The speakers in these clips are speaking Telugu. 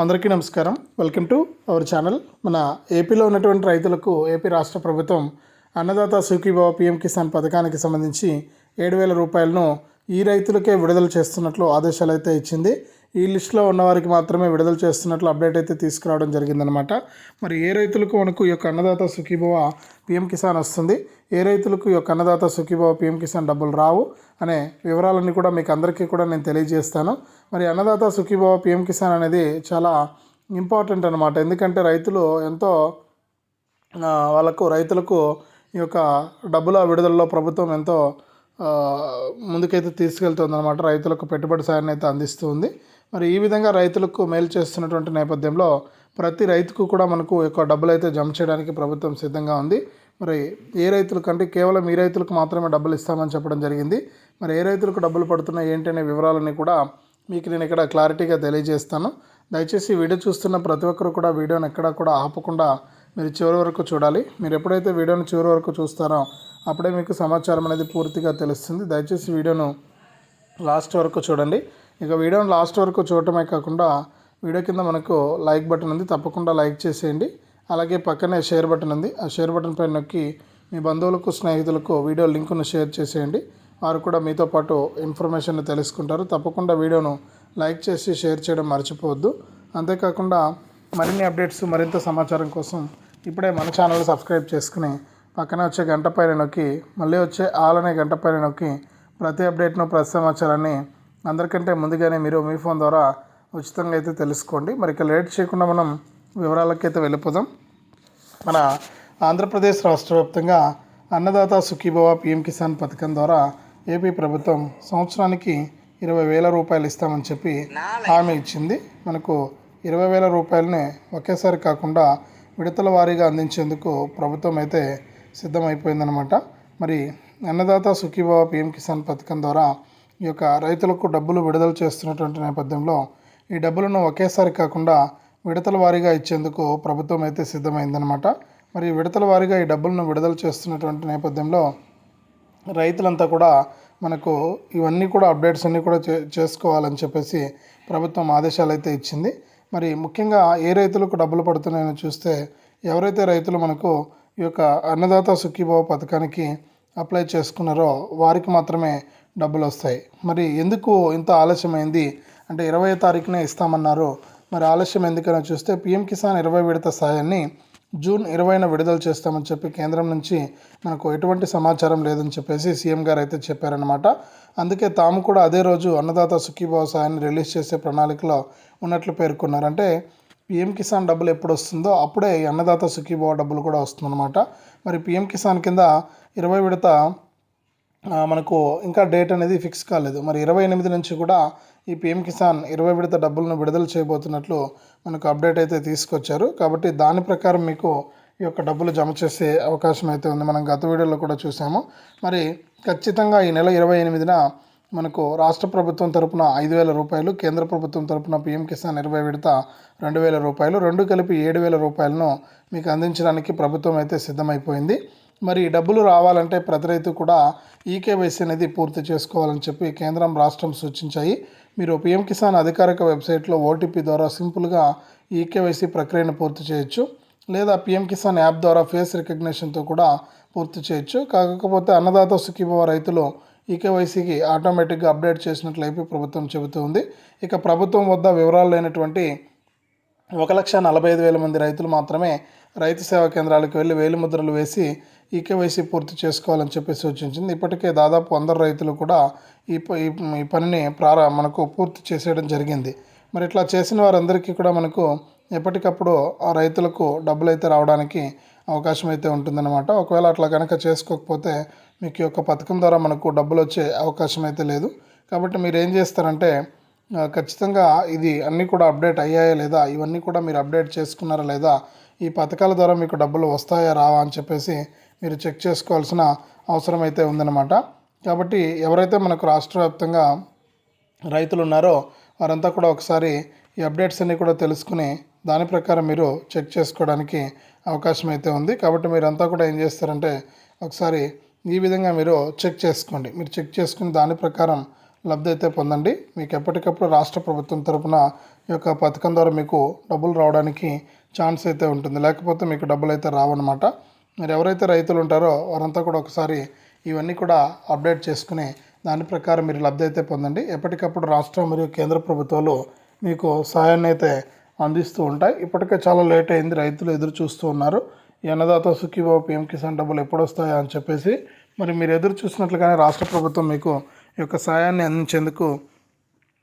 అందరికీ నమస్కారం. వెల్కమ్ టు అవర్ ఛానల్ మన ఏపీలో ఉన్నటువంటి రైతులకు ఏపీ రాష్ట్ర ప్రభుత్వం అన్నదాత సుఖీభావ పిఎం కిసాన్ పథకానికి సంబంధించి ఏడు వేల రూపాయలను ఈ రైతులకే విడుదల చేస్తున్నట్లు ఆదేశాలు అయితే ఇచ్చింది. ఈ లిస్టులో ఉన్నవారికి మాత్రమే విడుదల చేస్తున్నట్లు అప్డేట్ అయితే తీసుకురావడం జరిగిందనమాట మరి ఏ రైతులకు మనకు ఈ యొక్క అన్నదాత సుఖీభవ పిఎం కిసాన్ వస్తుంది? ఏ రైతులకు ఈ యొక్క అన్నదాత సుఖీభవ పిఎం కిసాన్ డబ్బులు రావు? అనే వివరాలన్నీ కూడా మీకు అందరికీ కూడా నేను తెలియజేస్తాను. మరి అన్నదాత సుఖీభవ పిఎం కిసాన్ అనేది చాలా ఇంపార్టెంట్ అనమాట ఎందుకంటే రైతులు ఎంతో వాళ్ళకు రైతులకు ఈ యొక్క డబ్బుల విడుదలలో ప్రభుత్వం ఎంతో ముందుకైతే తీసుకెళ్తుంది అనమాట రైతులకు పెట్టుబడి సాయాన్ని అయితే అందిస్తుంది. మరి ఈ విధంగా రైతులకు మేలు చేస్తున్నటువంటి నేపథ్యంలో ప్రతి రైతుకు కూడా మనకు ఎక్కువ డబ్బులు అయితే జమ చేయడానికి ప్రభుత్వం సిద్ధంగా ఉంది. మరి ఏ రైతులకు అంటే కేవలం ఈ రైతులకు మాత్రమే డబ్బులు ఇస్తామని చెప్పడం జరిగింది. మరి ఏ రైతులకు డబ్బులు పడుతున్నాయి ఏంటి అనే వివరాలన్నీ కూడా మీకు నేను ఇక్కడ క్లారిటీగా తెలియజేస్తాను. దయచేసి వీడియో చూస్తున్న ప్రతి ఒక్కరు కూడా వీడియోని ఎక్కడా కూడా ఆపకుండా మీరు చివరి వరకు చూడాలి. మీరు ఎప్పుడైతే వీడియోని చివరి వరకు చూస్తారో అప్పుడే మీకు సమాచారం అనేది పూర్తిగా తెలుస్తుంది. దయచేసి వీడియోను లాస్ట్ వరకు చూడండి. ఇక వీడియోను లాస్ట్ వరకు చూడటమే కాకుండా వీడియో కింద మనకు లైక్ బటన్ ఉంది. తప్పకుండా లైక్ చేసేయండి. అలాగే పక్కనే షేర్ బటన్ ఉంది. ఆ షేర్ బటన్ పైన నొక్కి మీ బంధువులకు స్నేహితులకు వీడియో లింకును షేర్ చేసేయండి. వారు కూడా మీతో పాటు ఇన్ఫర్మేషన్ తెలుసుకుంటారు. తప్పకుండా వీడియోను లైక్ చేసి షేర్ చేయడం మర్చిపోవద్దు. అంతేకాకుండా మరిన్ని అప్డేట్స్ మరింత సమాచారం కోసం ఇప్పుడే మన ఛానల్ సబ్స్క్రైబ్ చేసుకుని పక్కన వచ్చే గంట పైన నొక్కి మళ్ళీ వచ్చే ఆల్ అనే గంట పైన నొక్కి ప్రతి అప్డేట్ను ప్రతి సమాచారాన్ని అందరికంటే ముందుగానే మీరు మీ ఫోన్ ద్వారా ఉచితంగా అయితే తెలుసుకోండి. మరి ఇక లేట్ చేయకుండా మనం వివరాలకైతే వెళ్ళిపోదాం. మన ఆంధ్రప్రదేశ్ రాష్ట్ర వ్యాప్తంగా అన్నదాత సుఖీభవ పిఎం కిసాన్ పథకం ద్వారా ఏపీ ప్రభుత్వం సంవత్సరానికి ఇరవై వేల రూపాయలు ఇస్తామని చెప్పి హామీ ఇచ్చింది. మనకు ఇరవై వేల రూపాయలని ఒకేసారి కాకుండా విడతల వారీగా అందించేందుకు ప్రభుత్వం అయితే సిద్ధమైపోయిందనమాట మరి అన్నదాత సుఖీభావ పిఎం కిసాన్ పథకం ద్వారా ఈ యొక్క రైతులకు డబ్బులు విడుదల చేస్తున్నటువంటి నేపథ్యంలో ఈ డబ్బులను ఒకేసారి కాకుండా విడతల వారీగా ఇచ్చేందుకు ప్రభుత్వం అయితే సిద్ధమైందనమాట మరి విడతల వారీగా ఈ డబ్బులను విడుదల చేస్తున్నటువంటి నేపథ్యంలో రైతులంతా కూడా మనకు ఇవన్నీ కూడా అప్డేట్స్ అన్నీ కూడా చే చేసుకోవాలని చెప్పేసి ప్రభుత్వం ఆదేశాలు అయితే ఇచ్చింది. మరి ముఖ్యంగా ఏ రైతులకు డబ్బులు పడుతున్నాయని చూస్తే ఎవరైతే రైతులు మనకు ఈ యొక్క అన్నదాత సుఖీభావ పథకానికి అప్లై చేసుకున్నారో వారికి మాత్రమే డబ్బులు వస్తాయి. మరి ఎందుకు ఇంత ఆలస్యమైంది? అంటే ఇరవై తారీఖునే ఇస్తామన్నారు. మరి ఆలస్యం ఎందుకని చూస్తే పిఎం కిసాన్ ఇరవై విడత సాయాన్ని జూన్ ఇరవైన విడుదల చేస్తామని చెప్పి కేంద్రం నుంచి మనకు ఎటువంటి సమాచారం లేదని చెప్పేసి సీఎం గారు అయితే చెప్పారనమాట అందుకే తాము కూడా అదే రోజు అన్నదాత సుఖీభావ సాయాన్ని రిలీజ్ చేసే ప్రణాళికలో ఉన్నట్లు పేర్కొన్నారు. అంటే పిఎం కిసాన్ డబ్బులు ఎప్పుడు వస్తుందో అప్పుడే అన్నదాత సుఖీభావ డబ్బులు కూడా వస్తుందన్నమాట. మరి పిఎం కిసాన్ కింద ఇరవై విడత మనకు ఇంకా డేట్ అనేది ఫిక్స్ కాలేదు. మరి ఇరవై ఎనిమిది నుంచి కూడా ఈ పిఎం కిసాన్ ఇరవై విడత డబ్బులను విడుదల చేయబోతున్నట్లు మనకు అప్డేట్ అయితే తీసుకొచ్చారు. కాబట్టి దాని ప్రకారం మీకు ఈ యొక్క డబ్బులు జమ చేసే అవకాశం అయితే ఉంది. మనం గత వీడియోలో కూడా చూసాము. మరి ఖచ్చితంగా ఈ నెల ఇరవై ఎనిమిదిన మనకు రాష్ట్ర ప్రభుత్వం తరపున ఐదు వేల రూపాయలు కేంద్ర ప్రభుత్వం తరపున పిఎం కిసాన్ ఇరవై విడత రెండు వేల రూపాయలు రెండు కలిపి ఏడు వేల రూపాయలను మీకు అందించడానికి ప్రభుత్వం అయితే సిద్ధమైపోయింది. మరి ఈ డబ్బులు రావాలంటే ప్రతి రైతు కూడా ఈకేవైసీ అనేది పూర్తి చేసుకోవాలని చెప్పి కేంద్రం రాష్ట్రం సూచించాయి. మీరు పిఎం కిసాన్ అధికారిక వెబ్సైట్లో ఓటీపీ ద్వారా సింపుల్గా ఈకేవైసీ ప్రక్రియను పూర్తి చేయొచ్చు లేదా పిఎం కిసాన్ యాప్ ద్వారా ఫేస్ రికగ్నిషన్తో కూడా పూర్తి చేయొచ్చు. కాకపోతే అన్నదాత సుఖీభవ రైతులు ఈకేవైసీకి ఆటోమేటిక్గా అప్డేట్ చేసినట్లు ఏపీ ప్రభుత్వం చెబుతుంది ఇక ప్రభుత్వం వద్ద వివరాలు లేనటువంటి ఒక లక్ష నలభై ఐదు వేల మంది రైతులు మాత్రమే రైతు సేవా కేంద్రాలకు వెళ్ళి వేలి ముద్రలు ఈ కేవైసీ పూర్తి చేసుకోవాలని చెప్పి సూచించింది. ఇప్పటికే దాదాపు అందరు రైతులు కూడా ఈ ప- ఈ ఈ పనిని ప్రార మనకు పూర్తి చేసేయడం జరిగింది. మరి ఇట్లా చేసిన వారందరికీ కూడా మనకు ఎప్పటికప్పుడు ఆ రైతులకు డబ్బులు అయితే రావడానికి అవకాశం అయితే ఉంటుందన్నమాట. ఒకవేళ అట్లా కనుక చేసుకోకపోతే మీకు ఈ యొక్క పథకం ద్వారా మనకు డబ్బులు వచ్చే అవకాశం అయితే లేదు. కాబట్టి మీరు ఏం చేస్తారంటే ఖచ్చితంగా ఇది అన్నీ కూడా అప్డేట్ అయ్యాయా లేదా ఇవన్నీ కూడా మీరు అప్డేట్ చేసుకున్నారా లేదా ఈ పథకాల ద్వారా మీకు డబ్బులు వస్తాయా రావా అని చెప్పేసి మీరు చెక్ చేసుకోవాల్సిన అవసరం అయితే ఉందన్నమాట. కాబట్టి ఎవరైతే మనకు రాష్ట్ర వ్యాప్తంగా రైతులు ఉన్నారో వారంతా కూడా ఒకసారి ఈ అప్డేట్స్ అన్నీ కూడా తెలుసుకుని దాని ప్రకారం మీరు చెక్ చేసుకోవడానికి అవకాశం అయితే ఉంది. కాబట్టి మీరంతా కూడా ఏం చేస్తారంటే ఒకసారి ఈ విధంగా మీరు చెక్ చేసుకోండి. మీరు చెక్ చేసుకుని దాని ప్రకారం లబ్ధి అయితే పొందండి. మీకు ఎప్పటికప్పుడు రాష్ట్ర ప్రభుత్వం తరపున ఈ యొక్క పథకం ద్వారా మీకు డబ్బులు రావడానికి ఛాన్స్ అయితే ఉంటుంది. లేకపోతే మీకు డబ్బులు అయితే రావన్నమాట. మరి ఎవరైతే రైతులు ఉంటారో వారంతా కూడా ఒకసారి ఇవన్నీ కూడా అప్డేట్ చేసుకుని దాని ప్రకారం మీరు లబ్ధి అయితే పొందండి. ఎప్పటికప్పుడు రాష్ట్ర మరియు కేంద్ర ప్రభుత్వాలు మీకు సహాయాన్ని అయితే అందిస్తూ ఉంటాయి. ఇప్పటికే చాలా లేట్ అయింది. రైతులు ఎదురు చూస్తూ ఉన్నారు. అన్నదాత సుఖీబాబు పిఎం కిసాన్ డబ్బులు ఎప్పుడు వస్తాయా అని చెప్పేసి మరి మీరు ఎదురు చూసినట్లుగానే రాష్ట్ర ప్రభుత్వం మీకు ఈ యొక్క సహాయాన్ని అందించేందుకు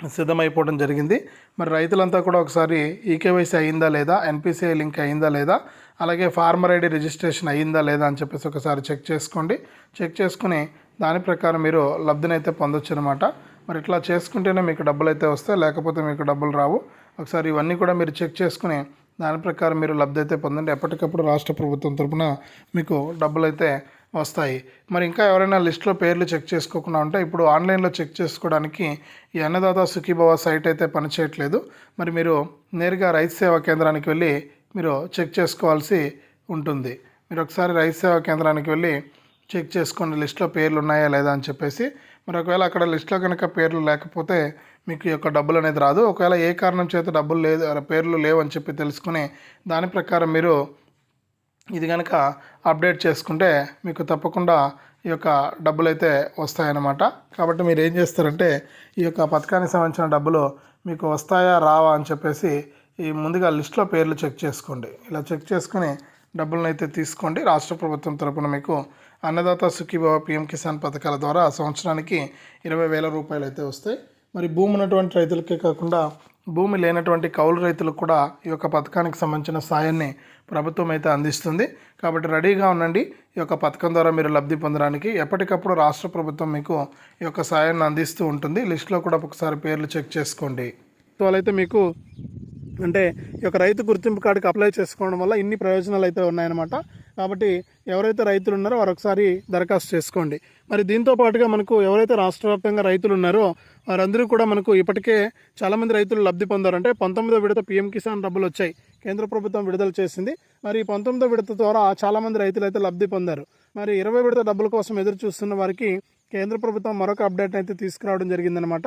సిద్ధమైపోవడం జరిగింది. మరి రైతులంతా కూడా ఒకసారి ఈకేవైసీ అయిందా లేదా? ఎన్పిసిఐ లింక్ అయిందా లేదా? అలాగే ఫార్మర్ ఐడి రిజిస్ట్రేషన్ అయిందా లేదా అని చెప్పేసి ఒకసారి చెక్ చేసుకోండి. చెక్ చేసుకుని దాని ప్రకారం మీరు లబ్ధినైతే పొందొచ్చు అనమాట మరి ఇట్లా చేసుకుంటేనే మీకు డబ్బులు అయితే వస్తాయి లేకపోతే మీకు డబ్బులు రావు. ఒకసారి ఇవన్నీ కూడా మీరు చెక్ చేసుకుని దాని ప్రకారం మీరు లబ్ధి అయితే పొందండి. ఎప్పటికప్పుడు రాష్ట్ర ప్రభుత్వం తరపున మీకు డబ్బులు అయితే వస్తాయి. మరి ఇంకా ఎవరైనా లిస్ట్లో పేర్లు చెక్ చేసుకోకుండా ఉంటే ఇప్పుడు ఆన్లైన్లో చెక్ చేసుకోవడానికి ఈ అన్నదాత సుఖీభవ సైట్ అయితే పనిచేయట్లేదు. మరి మీరు నేరుగా రైతు సేవా కేంద్రానికి వెళ్ళి మీరు చెక్ చేసుకోవాల్సి ఉంటుంది. మీరు ఒకసారి రైతు సేవా కేంద్రానికి వెళ్ళి చెక్ చేసుకోండి లిస్ట్లో పేర్లు ఉన్నాయా లేదా అని చెప్పేసి. మరి ఒకవేళ అక్కడ లిస్ట్లో కనుక పేర్లు లేకపోతే మీకు ఈ యొక్క డబ్బులు అనేది రాదు. ఒకవేళ ఏ కారణం చేత డబ్బులు లేదు పేర్లు లేవు అని చెప్పి తెలుసుకుని దాని ప్రకారం మీరు ఇది కనుక అప్డేట్ చేసుకుంటే మీకు తప్పకుండా ఈ యొక్క డబ్బులు అయితే వస్తాయన్నమాట. కాబట్టి మీరు ఏం చేస్తారంటే ఈ యొక్క పథకానికి సంబంధించిన డబ్బులు మీకు వస్తాయా రావా అని చెప్పేసి ఈ ముందుగా లిస్ట్లో పేర్లు చెక్ చేసుకోండి. ఇలా చెక్ చేసుకుని డబ్బులను అయితే తీసుకోండి. రాష్ట్ర ప్రభుత్వం తరపున మీకు అన్నదాత సుఖీభావ పిఎం కిసాన్ పథకాల ద్వారా సంవత్సరానికి ఇరవై వేల రూపాయలు అయితే వస్తాయి. మరి భూమి ఉన్నటువంటి రైతులకే కాకుండా భూమి లేనటువంటి కౌలు రైతులకు కూడా ఈ యొక్క పథకానికి సంబంధించిన సాయాన్ని ప్రభుత్వం అయితే అందిస్తుంది. కాబట్టి రెడీగా ఉండండి. ఈ యొక్క పథకం ద్వారా మీరు లబ్ధి పొందడానికి ఎప్పటికప్పుడు రాష్ట్ర ప్రభుత్వం మీకు ఈ యొక్క సాయాన్ని అందిస్తూ ఉంటుంది. లిస్ట్లో కూడా ఒకసారి పేర్లు చెక్ చేసుకోండి. వాళ్ళైతే మీకు అంటే ఈ యొక్క రైతు గుర్తింపు కార్డుకి అప్లై చేసుకోవడం వల్ల ఇన్ని ప్రయోజనాలు అయితే ఉన్నాయన్నమాట. కాబట్టి ఎవరైతే రైతులు ఉన్నారో వారు ఒకసారి దరఖాస్తు చేసుకోండి. మరి దీంతో పాటుగా మనకు ఎవరైతే రాష్ట్ర వ్యాప్తంగా రైతులు ఉన్నారో వారందరూ కూడా మనకు ఇప్పటికే చాలామంది రైతులు లబ్ధి పొందారు అంటే పంతొమ్మిదో విడత పీఎం కిసాన్ డబ్బులు వచ్చాయి. కేంద్ర ప్రభుత్వం విడుదల చేసింది. మరి ఈ పంతొమ్మిదో విడత ద్వారా చాలామంది రైతులు అయితే లబ్ధి పొందారు. మరి ఇరవై విడత డబ్బుల కోసం ఎదురు చూస్తున్న వారికి కేంద్ర ప్రభుత్వం మరొక అప్డేట్ అయితే తీసుకురావడం జరిగిందనమాట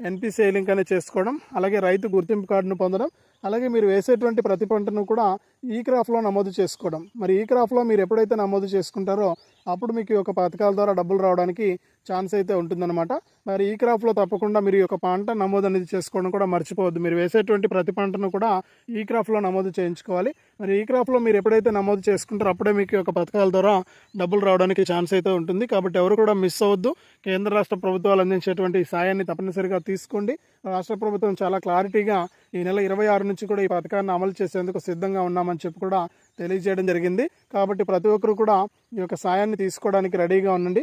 ఎన్పిసిఐ లింక్ అనేది చేసుకోవడం అలాగే రైతు గుర్తింపు కార్డును పొందడం అలాగే మీరు వేసేటువంటి ప్రతి పంటను కూడా ఈ క్రాఫ్లో నమోదు చేసుకోవడం. మరి ఈ క్రాఫ్లో మీరు ఎప్పుడైతే నమోదు చేసుకుంటారో అప్పుడు మీకు ఒక యొక్క పథకాల ద్వారా డబ్బులు రావడానికి ఛాన్స్ అయితే ఉంటుందన్నమాట. మరి ఈ క్రాఫ్లో తప్పకుండా మీరు ఈ యొక్క పంట నమోదు అనేది చేసుకోవడం కూడా మర్చిపోవద్దు. మీరు వేసేటువంటి ప్రతి పంటను కూడా ఈ క్రాఫ్లో నమోదు చేయించుకోవాలి. మరి ఈ క్రాఫ్లో మీరు ఎప్పుడైతే నమోదు చేసుకుంటారో అప్పుడే మీకు ఒక యొక్క పథకాల ద్వారా డబ్బులు రావడానికి ఛాన్స్ అయితే ఉంటుంది. కాబట్టి ఎవరు కూడా మిస్ అవ్వద్దు. కేంద్ర రాష్ట్ర ప్రభుత్వాలు అందించేటువంటి సాయాన్ని తప్పనిసరిగా తీసుకోండి. రాష్ట్ర ప్రభుత్వం చాలా క్లారిటీగా ఈ నెల ఇరవై ఆరు నుంచి కూడా ఈ పథకాన్ని అమలు చేసేందుకు సిద్ధంగా ఉన్నామని చెప్పి కూడా తెలియజేయడం జరిగింది. కాబట్టి ప్రతి ఒక్కరు కూడా ఈ యొక్క సాయాన్ని తీసుకోవడానికి రెడీగా ఉండండి.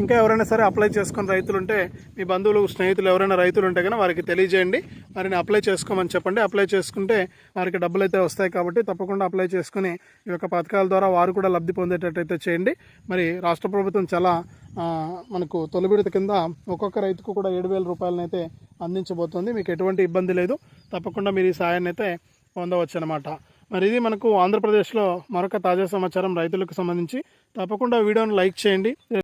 ఇంకా ఎవరైనా సరే అప్లై చేసుకుని రైతులు ఉంటే మీ బంధువులు స్నేహితులు ఎవరైనా రైతులు ఉంటే కానీ వారికి తెలియజేయండి. వారిని అప్లై చేసుకోమని చెప్పండి. అప్లై చేసుకుంటే వారికి డబ్బులు అయితే వస్తాయి కాబట్టి తప్పకుండా అప్లై చేసుకుని ఈ యొక్క పథకాల ద్వారా వారు కూడా లబ్ధి పొందేటట్టయితే చేయండి. మరి రాష్ట్ర ప్రభుత్వం చాలా మనకు తొలి విడత కింద ఒక్కొక్క రైతుకు కూడా ఏడు వేల రూపాయలనైతే అందించబోతోంది. మీకు ఎటువంటి ఇబ్బంది లేదు. తప్పకుండా మీరు ఈ సాయాన్ని అయితే పొందవచ్చు అనమాట మరి ఇది మనకు ఆంధ్రప్రదేశ్లో మరొక తాజా సమాచారం రైతులకు సంబంధించి. తప్పకుండా వీడియోను లైక్ చేయండి.